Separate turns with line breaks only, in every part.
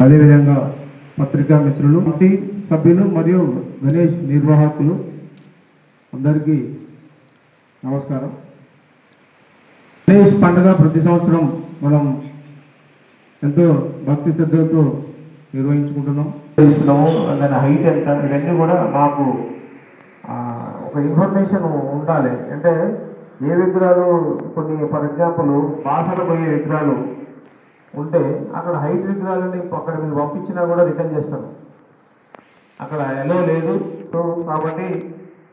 అదేవిధంగా పత్రికా మిత్రులు కమిటీ సభ్యులు మరియు గణేష్ నిర్వాహకులు అందరికీ నమస్కారం. గణేష్ పండుగ ప్రతి సంవత్సరం మనం ఎంతో భక్తి శ్రద్ధలతో నిర్వహించుకుంటున్నాం.
చేస్తున్నాము దాని హైట్ ఎంత? ఇవన్నీ కూడా మాకు ఒక ఇన్ఫర్మేషన్ ఉండాలి. అంటే ఏ విగ్రహాలు కొన్ని ఫర్ ఎగ్జాంపుల్ వాసన పోయే విగ్రహాలు ఉంటే అక్కడ హైట్ విగ్రహాలని అక్కడ మీరు పంపించినా కూడా రిటర్న్ చేస్తాం. అక్కడ ఎలో లేదు. సో కాబట్టి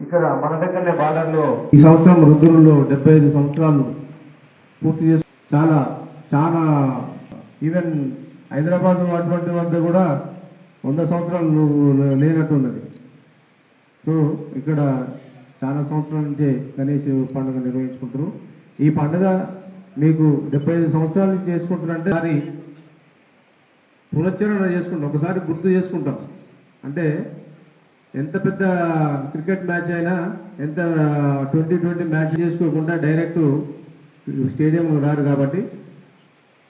ఇక్కడ మన దగ్గరనే బార్డర్లో
ఈ సంవత్సరం రుద్రులో డెబ్బై ఐదు సంవత్సరాలు పూర్తి చేసి చాలా చాలా ఈవెన్ హైదరాబాద్ అటువంటి వద్ద కూడా వంద సంవత్సరాలు లేనట్టున్నది. సో ఇక్కడ చాలా సంవత్సరాల నుంచే గణేష్ పండుగ నిర్వహించుకుంటారు ఈ పండుగ మీకు డెబ్బై ఐదు సంవత్సరాల నుంచి చేసుకుంటున్నారంటే దాని పునశ్చరణ చేసుకుంటాం ఒకసారి గుర్తు చేసుకుంటాం. అంటే ఎంత పెద్ద క్రికెట్ మ్యాచ్ అయినా ఎంత ట్వంటీ ట్వంటీ మ్యాచ్ చేసుకోకుండా డైరెక్ట్ స్టేడియం రారు కాబట్టి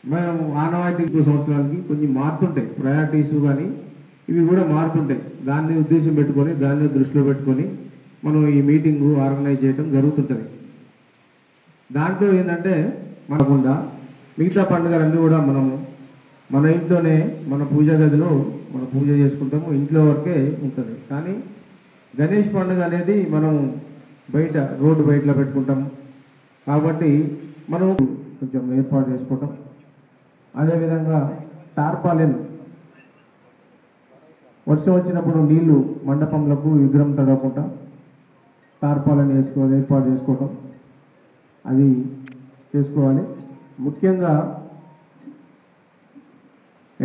మేము ఆనవాయితీ ఇంకో సంవత్సరాలకి కొంచెం మారుతుంటాయి ప్రయారిటీస్ కానీ ఇవి కూడా మారుతుంటాయి దాన్ని ఉద్దేశం పెట్టుకొని దాన్ని దృష్టిలో పెట్టుకొని మనం ఈ మీటింగు ఆర్గనైజ్ చేయడం జరుగుతుంటుంది. దాంట్లో ఏంటంటే మనకుండా మిగతా పండుగలన్నీ కూడా మనము మన ఇంట్లోనే మన పూజ గదిలో మన పూజ చేసుకుంటాము. ఇంట్లో వరకే ఉంటుంది. కానీ గణేష్ పండుగ అనేది మనం బయట రోడ్డు బయటలో పెట్టుకుంటాం. కాబట్టి మనం కొంచెం ఏర్పాటు చేసుకుంటాం అదేవిధంగా టార్పాలిన్. వర్షం వచ్చినప్పుడు నీళ్ళు మండపంలకు విగ్రహం తడవకుండా టార్పాలిన్ వేసుకో ఏర్పాటు చేసుకోవటం. అది చేసుకోవాలి. ముఖ్యంగా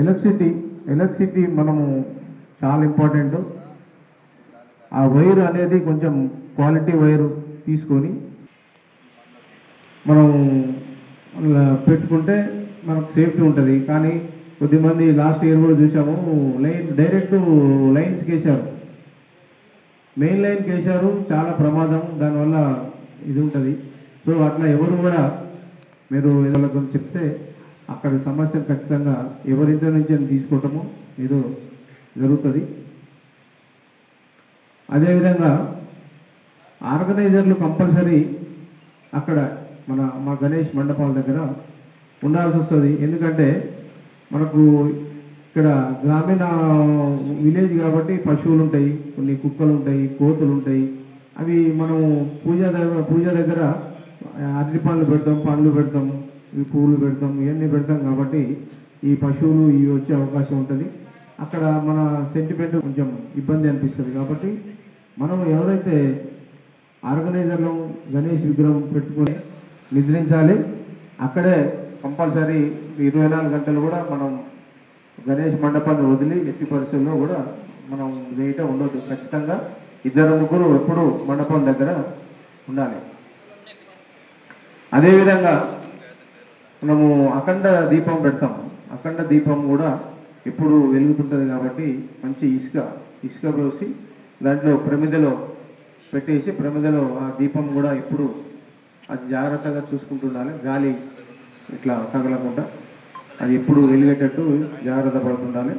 ఎలక్ట్రిసిటీ ఎలక్ట్రిసిటీ మనము చాలా ఇంపార్టెంట్. ఆ వైర్ అనేది కొంచెం క్వాలిటీ వైరు తీసుకొని మనం పెట్టుకుంటే మనకు సేఫ్టీ ఉంటుంది. కానీ కొద్దిమంది లాస్ట్ ఇయర్ కూడా చూసాము లైన్ డైరెక్ట్ లైన్స్కి వేశారు మెయిన్ లైన్కి వేశారు చాలా ప్రమాదం దానివల్ల ఇది ఉంటుంది. సో అట్లా ఎవరు కూడా మీరు వాళ్ళతో చెప్తే అక్కడ సమస్య ఖచ్చితంగా ఎవరింటి నుంచి అని తీసుకోవటము మీరు జరుగుతుంది. అదేవిధంగా ఆర్గనైజర్లు కంపల్సరీ అక్కడ మన మా గణేష్ మండపాల దగ్గర ఉండాల్సి వస్తుంది. ఎందుకంటే మనకు ఇక్కడ గ్రామీణ విలేజ్ కాబట్టి పశువులు ఉంటాయి కొన్ని కుక్కలు ఉంటాయి కోతులు ఉంటాయి. అవి మనం పూజ దగ్గర పూజ దగ్గర అరటి పండ్లు పెడతాం పండ్లు పెడతాం ఈ పూలు పెడతాం ఇవన్నీ పెడతాం కాబట్టి ఈ పశువులు ఇవి వచ్చే అవకాశం ఉంటుంది. అక్కడ మన సెంటిమెంట్ కొంచెం ఇబ్బంది అనిపిస్తుంది కాబట్టి మనం ఎవరైతే ఆర్గనైజర్లు గణేష్ విగ్రహం పెట్టుకొని నిద్రించాలి అక్కడే కంపల్సరీ ఇరవై నాలుగు గంటలు కూడా మనం గణేష్ మండపాన్ని వదిలి ఎట్టి పరిస్థితుల్లో కూడా మనం వేయటం ఉండదు ఖచ్చితంగా ఇద్దరు ముగ్గురు ఎప్పుడు మండపం దగ్గర ఉండాలి. అదేవిధంగా మనము అఖండ దీపం పెడతాం అఖండ దీపం కూడా ఎప్పుడు వెలుగుతుంటుంది కాబట్టి మంచి ఇసుక ఇసుక పోసి దాంట్లో ప్రమిదలో పెట్టేసి ప్రమిదలో ఆ దీపం కూడా ఎప్పుడు అది జాగ్రత్తగా చూసుకుంటుండాలి. గాలి ఇట్లా తగలకుండా అది ఎప్పుడు వెలిగేటట్టు జాగ్రత్త పడుతుండాలి.